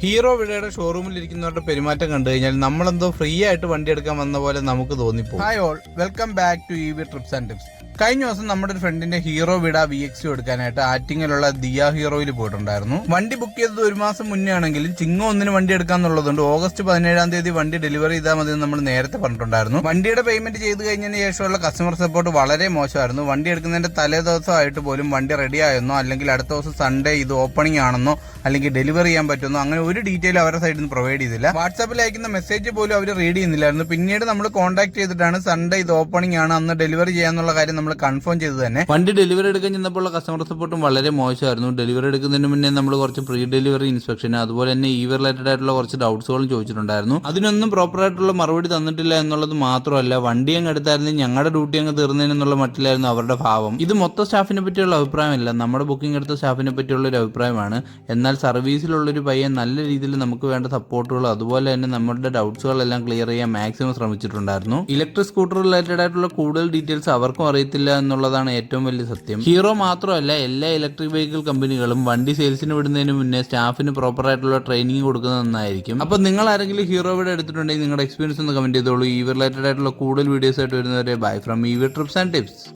Hero വിളയുടെ ഷോറൂമിൽ ഇരിക്കുന്നവരുടെ പെരുമാറ്റം കണ്ടു കഴിഞ്ഞാൽ നമ്മളെന്തോ ഫ്രീ ആയിട്ട് വണ്ടി എടുക്കാൻ വന്ന പോലെ നമുക്ക് തോന്നിപ്പോ hi all welcome back to E V trips and tips കഴിഞ്ഞ ദിവസം നമ്മുടെ ഒരു ഫ്രണ്ടിന്റെ ഹീറോ വിട വി എക്സ് എടുക്കാനായിട്ട് ആറ്റിങ്ങലുള്ള ദിയ ഹീറോയിൽ പോയിട്ടുണ്ടായിരുന്നു. വണ്ടി ബുക്ക് ചെയ്തത് ഒരു മാസം മുന്നേ ആണെങ്കിലും ചിങ്ങം ഒന്നിന് വണ്ടി എടുക്കാന്നുള്ളതുകൊണ്ട് ഓഗസ്റ്റ് പതിനേഴാം തീയതി വണ്ടി ഡെലിവറി ചെയ്താൽ മതി നമ്മൾ നേരത്തെ പറഞ്ഞിട്ടുണ്ടായിരുന്നു. വണ്ടിയുടെ പേയ്മെന്റ് ചെയ്തു കഴിഞ്ഞതിന് ശേഷമുള്ള കസ്റ്റമർ സപ്പോർട്ട് വളരെ മോശമായിരുന്നു. വണ്ടി എടുക്കുന്നതിന്റെ തലേ ദിവസമായിട്ട് പോലും വണ്ടി റെഡി ആയെന്നോ അല്ലെങ്കിൽ അടുത്ത ദിവസം സൺഡേ ഇത് ഓപ്പണിംഗ് ആണെന്നോ അല്ലെങ്കിൽ ഡെലിവറി ചെയ്യാൻ പറ്റുമെന്നോ അങ്ങനെ ഒരു ഡീറ്റെയിൽ അവരുടെ സൈഡിൽ നിന്ന് പ്രൊവൈഡ് ചെയ്തില്ല. വാട്സാപ്പിൽ അയക്കുന്ന മെസ്സേജ് പോലും അവർ റീഡ് ചെയ്യുന്നില്ലായിരുന്നു. പിന്നീട് നമ്മൾ കോൺടാക്ട് ചെയ്തിട്ടാണ് സൺഡേ ഇത് ഓപ്പണിംഗ് ആണ്. അന്ന് ഡെലിവറി ചെയ്യാന്നുള്ള കാര്യം നമ്മൾ കൺഫേം ചെയ്ത് തന്നെ. വണ്ടി ഡെലിവറി എടുക്കാൻ ചെന്നപ്പോൾ കസ്റ്റമർ സപ്പോർട്ടും വളരെ മോശമായിരുന്നു. ഡെലിവറി എടുക്കുന്നതിന് മുന്നേ നമ്മൾ കുറച്ച് പ്രീ ഡെലിവറി ഇൻസ്പെക്ഷൻ അതുപോലെ തന്നെ ഈ റിലേറ്റഡ് ആയിട്ടുള്ള കുറച്ച് ഡൗട്ട്സുകളും ചോദിച്ചിട്ടുണ്ടായിരുന്നു. അതിനൊന്നും പ്രോപ്പർ ആയിട്ടുള്ള മറുപടി തന്നിട്ടില്ല എന്നുള്ളത് മാത്രമല്ല വണ്ടി അങ്ങ് എടുത്തായിരുന്നെങ്കിൽ ഞങ്ങളുടെ ഡ്യൂട്ടി അങ്ങ് തീർന്നതിനെന്നുള്ള മട്ടിലായിരുന്നു അവരുടെ ഭാവം. ഇത് മൊത്തം സ്റ്റാഫിനെ പറ്റിയുള്ള അഭിപ്രായമല്ല നമ്മുടെ ബുക്കിംഗ് എടുത്ത സ്റ്റാഫിനെ പറ്റിയുള്ള ഒരു അഭിപ്രായമാണ്. എന്നാൽ സർവീസിലുള്ള ഒരു പയ്യൻ നല്ല രീതിയിൽ നമുക്ക് വേണ്ട സപ്പോർട്ടുകൾ അതുപോലെ തന്നെ നമ്മുടെ ഡൗട്ട്സുകളെല്ലാം ക്ലിയർ ചെയ്യാൻ മാക്സിമം ശ്രമിച്ചിട്ടുണ്ടായിരുന്നു. ഇലക്ട്രിക് സ്കൂട്ടർ റിലേറ്റഡ് ആയിട്ടുള്ള കൂടുതൽ ഡീറ്റെയിൽസ് അവർക്കും അറിയത്തില്ല. എന്നുള്ളതാണ് ഏറ്റവും വലിയ സത്യം. ഹീറോ മാത്രമല്ല എല്ലാ ഇലക്ട്രിക് വെഹിക്കിൾ കമ്പനികളും വണ്ടി സെയിൽസിന് വിടുന്നതിന് മുന്നേ സ്റ്റാഫിന് പ്രോപ്പർ ആയിട്ടുള്ള ട്രെയിനിങ് കൊടുക്കുന്നത് നന്നായിരിക്കും. അപ്പൊ നിങ്ങൾ ആരെങ്കിലും ഹീറോ വീട് എടുത്തിട്ടുണ്ടെങ്കിൽ നിങ്ങളുടെ എക്സ്പീരിയൻസ് ഒന്ന് കമന്റ് ചെയ്തോളൂ. ഈ റിലേറ്റഡ് ആയിട്ടുള്ള കൂടുതൽ വീഡിയോസ് ആയിട്ട് വരുന്നവരെ bye from E trips and tips